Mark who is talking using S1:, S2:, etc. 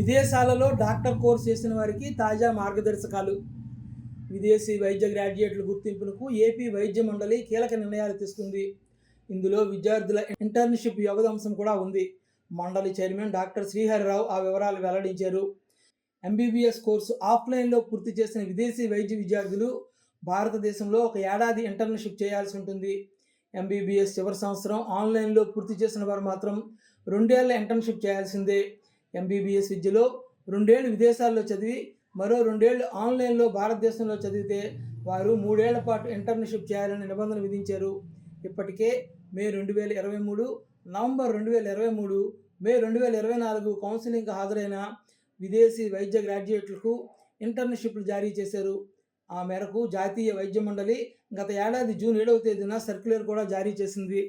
S1: విదేశాలలో doctor course చేసిన వారికి తాజా మార్గదర్శకాలు. విదేశీ వైద్య గ్రాడ్యుయేట్ల గుర్తింపునకు ఏపీ వైద్య మండలి కీలక నిర్ణయాలు తీసుకుంది. ఇందులో విద్యార్థుల ఇంటర్న్షిప్ యోగదాంశం కూడా ఉంది. మండలి చైర్మన్ డాక్టర్ శ్రీహరిరావు ఆ వివరాలు వెల్లడించారు. ఎంబీబీఎస్ కోర్సు ఆఫ్లైన్లో పూర్తి చేసిన విదేశీ వైద్య విద్యార్థులు భారతదేశంలో ఒక ఏడాది ఇంటర్న్షిప్ చేయాల్సి ఉంటుంది. ఎంబీబీఎస్ చివరి సంవత్సరం ఆన్లైన్లో పూర్తి చేసిన వారు మాత్రం రెండేళ్ళ ఇంటర్న్షిప్ చేయాల్సిందే. ఎంబీబీఎస్ విద్యలో రెండేళ్ళు విదేశాల్లో చదివి మరో రెండేళ్ళు ఆన్లైన్లో భారతదేశంలో చదివితే వారు మూడేళ్ళ పాటు ఇంటర్న్షిప్ చేయాలని నిబంధన విధించారు. ఇప్పటికే మే రెండు వేల ఇరవై మూడు నవంబర్ రెండు వేల ఇరవై మూడు మే రెండు వేల ఇరవై నాలుగు కౌన్సిలింగ్కి హాజరైన విదేశీ వైద్య గ్రాడ్యుయేట్లకు ఇంటర్న్షిప్లు జారీ చేశారు. ఆ మేరకు జాతీయ వైద్య మండలి గత ఏడాది జూన్ ఏడవ తేదీన సర్క్యులర్ కూడా జారీ చేసింది.